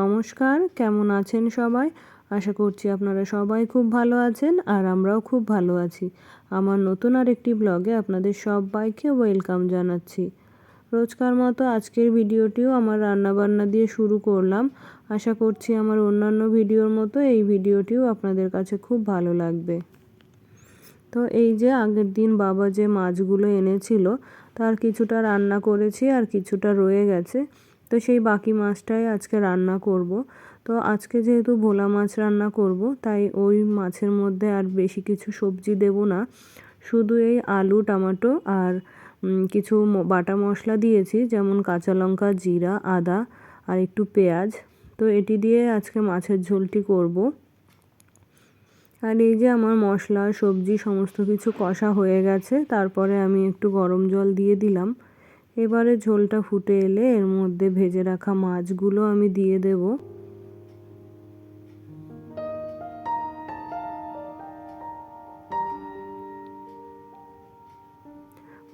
নমস্কার, কেমন আছেন সবাই? আশা করছি আপনারা সবাই খুব ভালো আছেন আর আমরাও খুব ভালো আছি। আমার নতুন আর একটি ব্লগে আপনাদের সবাইকে ওয়েলকাম জানাচ্ছি। রোজকার মতো আজকের ভিডিওটিও আমার রান্নাবান্না দিয়ে শুরু করলাম। আশা করছি আমার অন্যান্য ভিডিওর মতো এই ভিডিওটিও আপনাদের কাছে খুব ভালো লাগবে। তো এই যে আগের দিন বাবা যে মাছগুলো এনেছিল, তার কিছুটা রান্না করেছি আর কিছুটা রয়ে গেছে। তো সেই বাকি মাছটাই আজকে রান্না করব। তো আজকে যেহেতু ভোলা মাছ রান্না করব, তাই ওই মাছের মধ্যে আর বেশি কিছু সবজি দেব না। শুধু এই আলু, টমেটো আর কিছু বাটা মশলা দিয়েছি, যেমন কাঁচা লঙ্কা, জিরা, আদা আর একটু পেঁয়াজ। তো এটি দিয়ে আজকে মাছের ঝোলটি করব। আর এই যে আমার মশলা, সবজি, সমস্ত কিছু কষা হয়ে গেছে। তারপরে আমি একটু গরম জল দিয়ে দিলাম। এবারে ঝোলটা ফুটে এলে এর মধ্যে ভেজে রাখা মাছগুলো আমি দিয়ে দেব।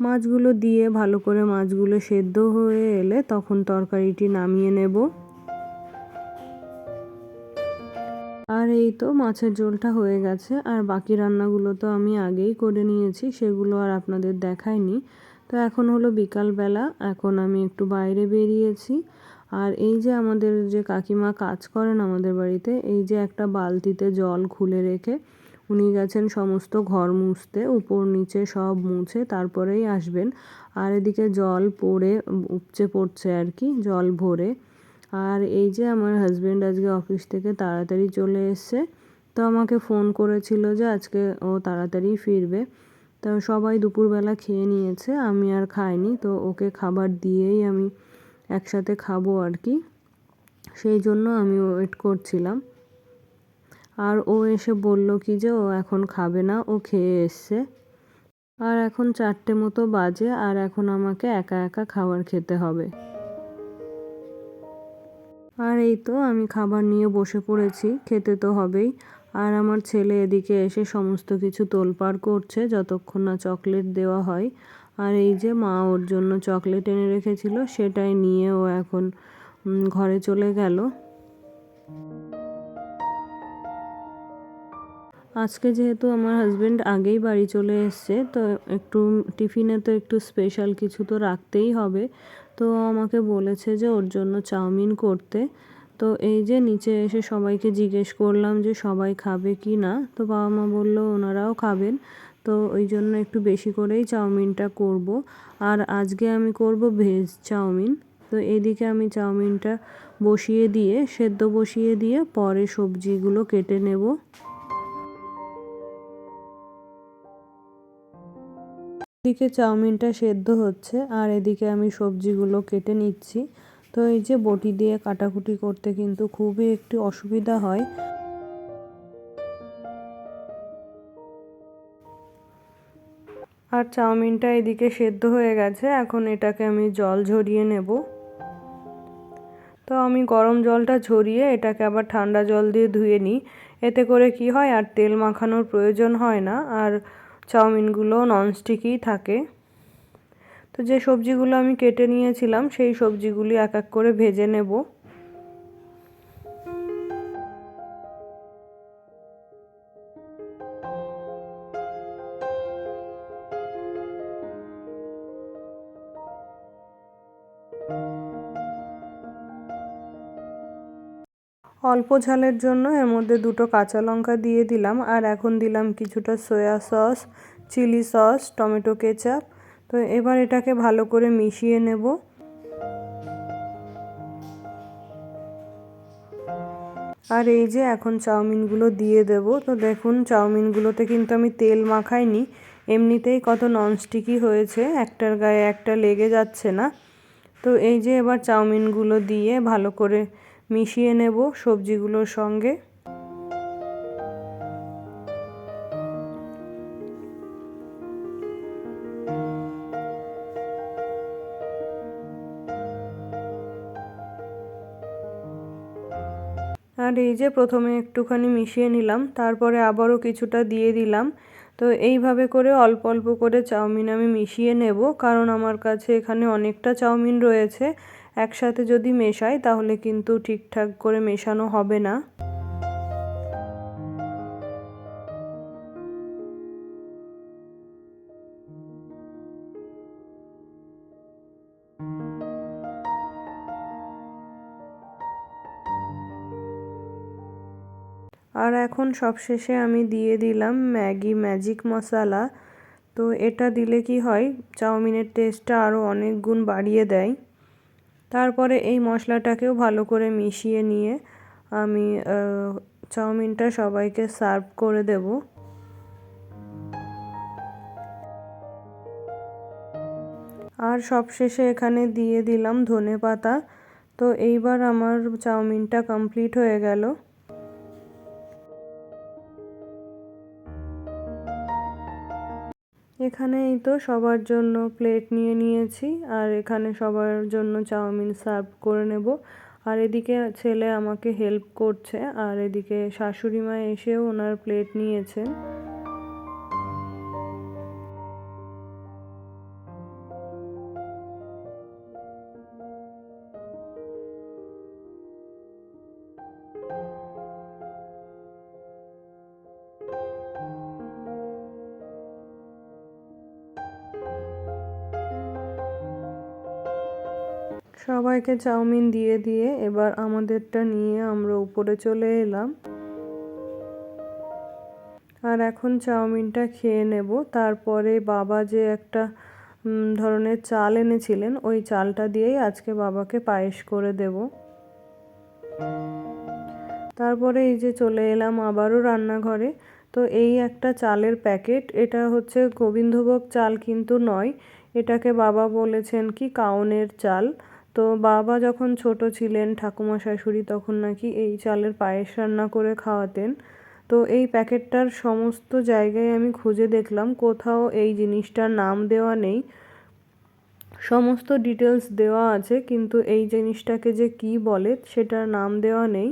মাছগুলো দিয়ে ভালো করে মাছগুলো সেদ্ধ হয়ে এলে তখন তরকারিটি নামিয়ে নেব। এই তো মাছের ঝোলটা হয়ে গেছে, আর বাকি রান্নাগুলো তো আমি আগেই করে নিয়েছি, সেগুলো আর আপনাদের দেখাইনি। তো এখন হলো বিকালবেলা, এখন আমি একটু বাইরে বেরিয়েছি। আর এই যে আমাদের যে কাকিমা কাজ করেন আমাদের বাড়িতে, এই যে একটা বালতিতে জল খুলে রেখে উনি গেছেন সমস্ত ঘর মুছতে, উপর নিচে সব মুছে তারপরেই আসবেন। আর এদিকে জল পড়ে, উপচে পড়ছে আর কি, জল ভরে। আর এই যে আমার হাজব্যান্ড আজকে অফিস থেকে তাড়াতাড়ি চলে এসছে, তো আমাকে ফোন করেছিল যে আজকে ও তাড়াতাড়ি ফিরবে। তো সবাই দুপুরবেলা খেয়ে নিয়েছে, আমি আর খাইনি, তো ওকে খাবার দিয়েই আমি একসাথে খাব আর কি। সেই জন্য আমি ওয়েট করছিলাম। আর ও এসে বলল কি যে ও এখন খাবে না, ও খেয়ে এসছে। আর এখন চারটে মতো বাজে, আর এখন আমাকে একা একা খাবার খেতে হবে। আর এই তো আমি খাবার নিয়ে বসে পড়েছি, খেতে তো হবেই। আর আমার ছেলে এদিকে এসে সমস্ত কিছু তোলপাড় করছে যতক্ষণ না চকলেট দেওয়া হয়। আর এই যে মা ওর জন্য চকলেট এনে রেখেছিল, সেটাই নিয়ে ও এখন ঘরে চলে গেল। আজকে যেহেতু আমার হাজব্যান্ড আগেই বাড়ি চলে এসছে, তো একটু টিফিনে তো একটু স্পেশাল কিছু তো রাখতেই হবে। তো আমাকে বলেছে যে ওর জন্য চাউমিন করতে। তো এই যে নিচে এসে সবাইকে জিজ্ঞেস করলাম যে সবাই খাবে কি না? তো বাবা মা বলল, ওনারাও খাবেন। তো ওই জন্য একটু বেশি করেই চাউমিনটা করব। আর আজকে আমি করব ভেজ চাউমিন। তো এদিকে আমি চাউমিনটা বসিয়ে দিয়ে, সেদ্ধ বসিয়ে দিয়ে পরে সবজিগুলো কেটে নেব। এদিকে চাউমিনটা সেদ্ধ হচ্ছে, আর এদিকে আমি সবজিগুলো কেটে নিচ্ছি। তো এই যে বটি দিয়ে কাটাকুটি করতে কিন্তু খুবই একটি অসুবিধা হয়। আর চাউমিনটা এদিকে সেদ্ধ হয়ে গেছে, এখন এটাকে আমি জল ঝরিয়ে নেব। তো আমি গরম জলটা ঝরিয়ে এটাকে আবার ঠান্ডা জল দিয়ে ধুয়ে নিই। এতে করে কি হয়, আর তেল মাখানোর প্রয়োজন হয় না। আর চাউমিনগুলো ননস্টিকই থাকে। তো যে সবজিগুলো আমি কেটে নিয়েছিলাম, সেই সবজিগুলি এক এক করে ভেজে নেব। অল্প ঝালের জন্য এর মধ্যে দুটো কাঁচা লঙ্কা দিয়ে দিলাম আর এখন দিলাম কিছুটা soya sauce chilli sauce tomato ketchup তো এবার এটাকে ভালো করে মিশিয়ে নেব। আর এই যে এখন চাউমিনগুলো দিয়ে দেব। তো দেখুন, চাউমিনগুলোতে কিন্তু আমি তেল মাখাইনি। এমনিতেই কত ননস্টিকি হয়েছে, একটার গায়ে একটা লেগে যাচ্ছে না। তো এই যে এবার চাউমিনগুলো দিয়ে ভালো করে মিশিয়ে নেব সবজিগুলোর সঙ্গে। আর এই যে প্রথমে একটুখানি মিশিয়ে নিলাম, তারপরে আবারও কিছুটা দিয়ে দিলাম। তো এইভাবে করে অল্প অল্প করে চাউমিন আমি মিশিয়ে নেব, কারণ আমার কাছে এখানে অনেকটা চাউমিন রয়েছে। একসাথে যদি মেশাই, তাহলে কিন্তু ঠিকঠাক করে মেশানো হবে না। আর এখন সবশেষে আমি দিয়ে দিলাম ম্যাগি ম্যাজিক মশলা। তো এটা দিলে কি হয়, চাউমিনের টেস্টটা আরও অনেক গুণ বাড়িয়ে দেয়। তারপরে এই মশলাটাকেও ভালো করে মিশিয়ে নিয়ে আমি চাউমিনটা সবাইকে সার্ভ করে দেব। আর সবশেষে এখানে দিয়ে দিলাম ধনে পাতা তো এইবার আমার চাউমিনটা কমপ্লিট হয়ে গেল। এখানে এই তো সবার জন্য প্লেট নিয়ে নিয়েছি, আর এখানে সবার জন্য চাউমিন সার্ভ করে নেব। আর এদিকে ছেলে আমাকে হেল্প করছে, আর এদিকে শাশুড়ি মা এসেও ওনার প্লেট নিয়েছেন সবাইকে চাউমিন দিয়ে দিয়ে এবার আমাদেরটা নিয়ে আমরা উপরে চলে এলাম। আর এখন চাউমিনটা খেয়ে নেব। তারপরে বাবা যে একটা ধরনের চাল এনেছিলেন, ওই চালটা দিয়েই আজকে বাবাকে পায়েস করে দেব। তারপরে এই যে চলে এলাম আবারও রান্নাঘরে। তো এই একটা চালের প্যাকেট, এটা হচ্ছে গোবিন্দভোগ চাল কিন্তু নয়, এটাকে বাবা বলেছেন কি কাউনের চাল। তো বাবা যখন ছোট ছিলেন ঠাকুমা শাশুড়ি তখন নাকি এই চালের পায়েস রান্না করে খাওয়াতেন। তো এই প্যাকেটটার সমস্ত জায়গায় আমি খুঁজে দেখলাম, কোথাও এই জিনিসটার নাম দেওয়া নেই। সমস্ত ডিটেলস দেওয়া আছে, কিন্তু এই জিনিসটাকে যে কি বলে সেটার নাম দেওয়া নেই।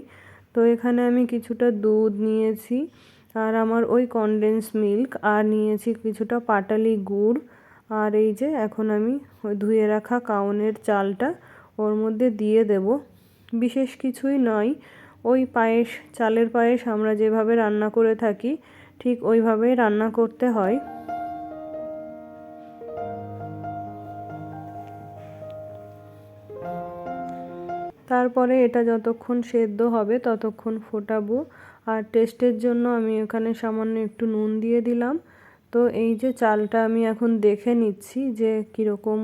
তো এখানে আমি কিছুটা দুধ নিয়েছি আর আমার ওই কনডেন্স মিল্ক আর নিয়েছি কিছুটা পাটালি গুড়। আর এই যে এখন আমি ওই ধুয়ে রাখা কাউনের চালটা। ওর মধ্যে দিয়ে দেব। বিশেষ কিছুই নয়। ওই পায়েস, চালের পায়েস আমরা যেভাবে রান্না করে থাকি, ঠিক ওইভাবেই রান্না করতে হয়। তারপরে এটা যতক্ষণ সেদ্ধ হবে ততক্ষণ ফোটাবো। আর টেস্টের জন্য আমি এখানে সামান্য একটু নুন দিয়ে দিলাম। তো এই যে চালটা আমি এখন দেখে নিচ্ছি যে কীরকম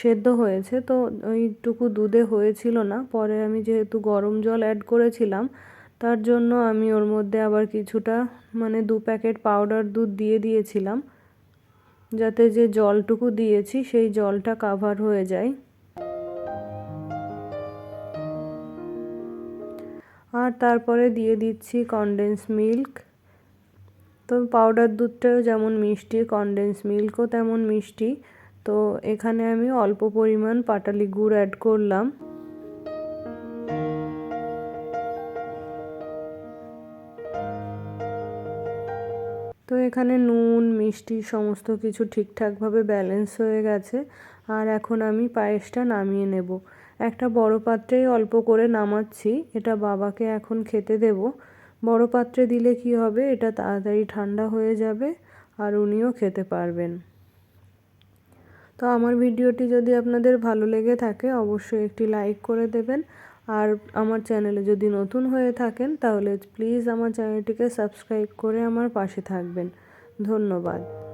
সেদ্ধ হয়েছে, তো ওইটুকু দুধে হয়েছিল না। পরে আমি যেহেতু গরম জল অ্যাড করেছিলাম, তার জন্য আমি ওর মধ্যে আবার কিছুটা মানে দু প্যাকেট পাউডার দুধ দিয়ে দিয়েছিলাম, যাতে যে জলটুকু দিয়েছি সেই জলটা কাভার হয়ে যায়। আর তারপরে দিয়ে দিচ্ছি কনডেন্স মিল্ক তো পাউডার দুধটাও যেমন মিষ্টি কনডেন্স মিল্কও তেমন মিষ্টি। তো এখানে আমি অল্প পরিমাণ পাটালি গুড় অ্যাড করলাম। তো এখানে নুন, মিষ্টি সমস্ত কিছু ঠিকঠাকভাবে ব্যালেন্স হয়ে গেছে। আর এখন আমি পায়েসটা নামিয়ে নেব। একটা বড় পাত্রেই অল্প করে নামাচ্ছি। এটা বাবাকে এখন খেতে দেব। বড় পাত্রে দিলে কি হবে? এটা তাড়াতাড়ি ঠান্ডা হয়ে যাবে আর উনিও খেতে পারবেন। তো আমার ভিডিওটি যদি আপনাদের ভালো লেগে থাকে, অবশ্যই একটি লাইক করে দেবেন। আর আমার চ্যানেলে যদি নতুন হয়ে থাকেন, তাহলে প্লিজ আমার চ্যানেলটিকে সাবস্ক্রাইব করে আমার পাশে থাকবেন। ধন্যবাদ।